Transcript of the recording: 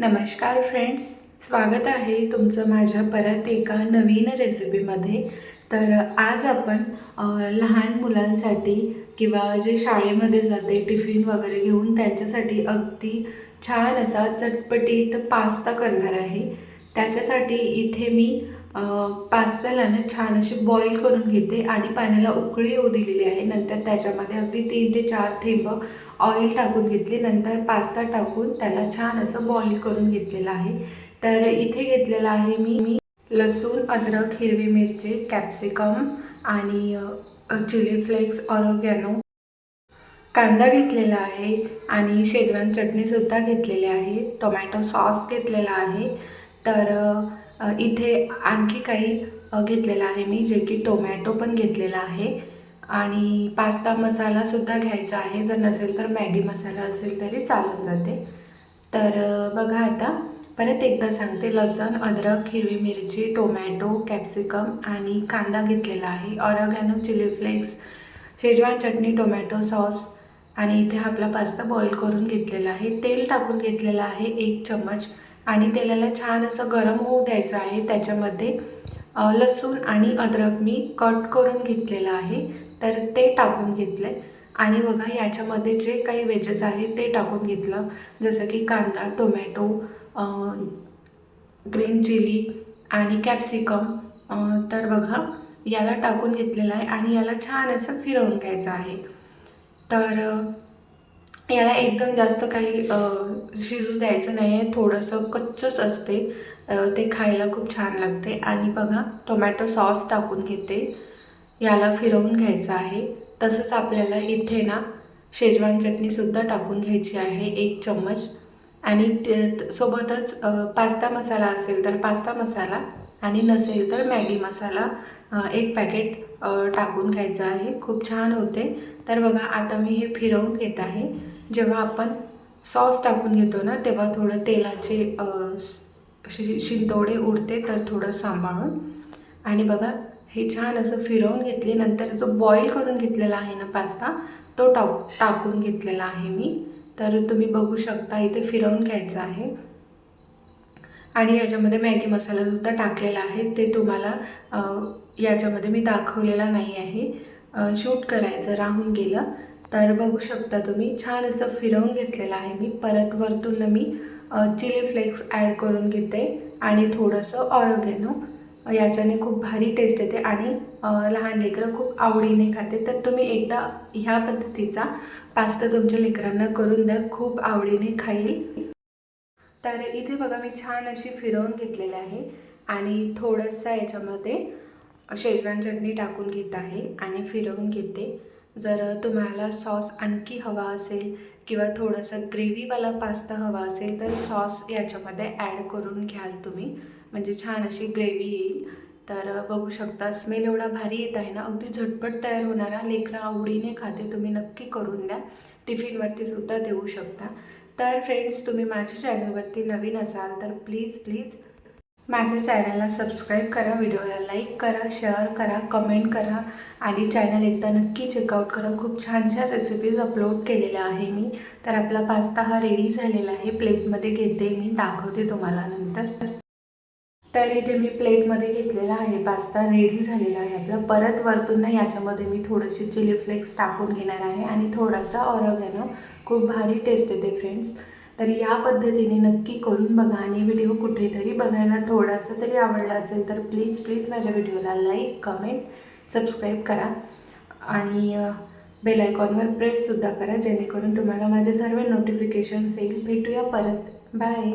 नमस्कार फ्रेंड्स स्वागत आहे तुमचं माझ्या परत एका नवीन रेसिपीमध्ये तर आज आपण लहान मुलांसाठी किंवा जे शाळेमध्ये जाते टिफिन वगैरे घेऊन त्यांच्यासाठी अगदी छान असा चटपटीत पास्ता करणार आहे. त्याच्यासाठी इथे मी पास्त्याला ना छान अशी बॉईल करून घेते. आधी पाण्याला उकळी येऊ दिलेली आहे. नंतर त्याच्यामध्ये अगदी तीन ते चार थेंब ऑइल टाकून घेतले. नंतर पास्ता टाकून त्याला छान असं बॉईल करून घेतलेलं आहे. तर इथे घेतलेलं आहे मी मी लसूण अद्रक हिरवी मिरची कॅप्सिकम आणि चिली फ्लेक्स ऑरोगॅनो कांदा घेतलेला आहे आणि शेजवान चटणीसुद्धा घेतलेली आहे. टोमॅटो सॉस घेतलेला आहे. तर इथे आणखी काही घेतलेलं आहे मी जे की टोमॅटो पण घेतलेला आहे. आणि पास्ता मसालासुद्धा घ्यायचा आहे. जर नसेल तर मॅगी मसाला असेल तरी चालून जाते. तर बघा आता. परत एकदा सांगते. लसण अद्रक हिरवी मिरची टोमॅटो कॅप्सिकम आणि कांदा घेतलेला आहे. Oregano chilli flakes Schezwan chutney tomato sauce आणि इथे आपला पास्ता बॉईल करून घेतलेला आहे. तेल टाकून घेतलेलं आहे एक चम्मच. आणि तेलाला छान असं गरम होऊ द्यायचं आहे. त्याच्यामध्ये लसूण आणि अद्रक मी कट करून घेतलेलं आहे. तर ते टाकून घेतले आणि बघा याच्यामध्ये जे काही वेजेस आहेत ते टाकून घेतलं. जसं की कांदा टोमॅटो ग्रीन चिली आणि कॅप्सिकम. तर बघा याला टाकून घेतलेलं आहे आणि याला छान असं फिरवून घ्यायचं आहे. तर याला एकदम जास्त काही शिजू द्यायचं नाही आहे थोडंसं कच्चंच असते. ते खायला खूप छान लागते. आणि बघा टोमॅटो सॉस टाकून घेते. याला फिरवून घ्यायचं आहे. तसंच आपल्याला इथे ना शेजवान चटणीसुद्धा टाकून घ्यायची आहे एक चम्मच. आणि ते सोबतच पास्ता मसाला असेल तर पास्ता मसाला आणि नसेल तर मॅगी मसाला एक पॅकेट टाकून घ्यायचं आहे. खूप छान होते. तर बघा आता मी हे फिरवून घेत आहे. जेव्हा आपण सॉस टाकून घेतो ना तेव्हा थोडं तेलाचे शि शिंतोडे उडते तर थोडं सांभाळून. आणि बघा हे छान असं फिरवून घेतले. नंतर जो बॉईल करून घेतलेला आहे ना पास्ता तो टाक टाकून घेतलेला आहे मी. तर तुम्ही बघू शकता इथे फिरवून घ्यायचं आहे. आणि याच्यामध्ये मॅगी मसालासुद्धा टाकलेला आहे. ते तुम्हाला याच्यामध्ये मी दाखवलेला नाही आहे. शूट करायचं राहून गेलं. तर बघू शकता तुम्ही छान असं फिरवून घेतलेलं आहे मी. परत वरतून मी चिली फ्लेक्स ॲड करून घेते आणि थोडंसं ऑरोगॅनो. याच्याने खूप भारी टेस्ट येते आणि लहान लेकरं खूप आवडीने खाते. तर तुम्ही एकदा ह्या पद्धतीचा पास्ता तुमच्या लेकरांना करून द्या खूप आवडीने खाईल. तर इथे बघा मी छान अशी फिरवून घेतलेली आहे आणि थोडंसं याच्यामध्ये शेजवान चटणी टाकून घेत आहे आणि फिरवून घेते. जर तुम्हाला सॉस आणखी हवा असेल किंवा थोडंसं ग्रेव्हीवाला पास्ता हवा असेल तर सॉस याच्यामध्ये ॲड करून घ्याल तुम्ही. म्हणजे छान अशी ग्रेव्ही येईल. तर बघू शकता स्मेल एवढा भारी येत आहे ना अगदी झटपट तयार होणारा लेकरं आवडीने खाते तुम्ही नक्की करून द्या. टिफिनवरती सुद्धा देऊ शकता. तर फ्रेंड्स तुम्ही माझ्या चॅनलवरती नवीन असाल तर प्लीज प्लीज माझ्या चॅनलला सबस्क्राईब करा व्हिडिओला लाईक करा शेअर करा कमेंट करा आणि चॅनल एकदा नक्की चेकआउट करा. खूप छान छान रेसिपीज अपलोड केलेल्या आहे मी. तर आपला पास्ता हा रेडी झालेला आहे. प्लेटमध्ये घेते मी. दाखवते तुम्हाला नंतर. तर इथे मी प्लेटमध्ये घेतलेला आहे. पास्ता रेडी झालेला आहे आपला. परत वरतून ना याच्यामध्ये मी थोडीशी चिली फ्लेक्स टाकून घेणार आहे. आणि थोडासा ऑरगॅनो खूप भारी टेस्ट येते फ्रेंड्स तर या पद्धतीने नक्की करून बघा आणि व्हिडिओ कुठेतरी बघायला थोडासा तरी आवडला असेल तर प्लीज प्लीज माझ्या व्हिडिओला लाईक कमेंट सबस्क्राईब करा. आणि बेल आयकॉनवर प्रेससुद्धा करा जेणेकरून तुम्हाला माझे सर्व नोटिफिकेशन्स येईल. भेटूया परत. बाय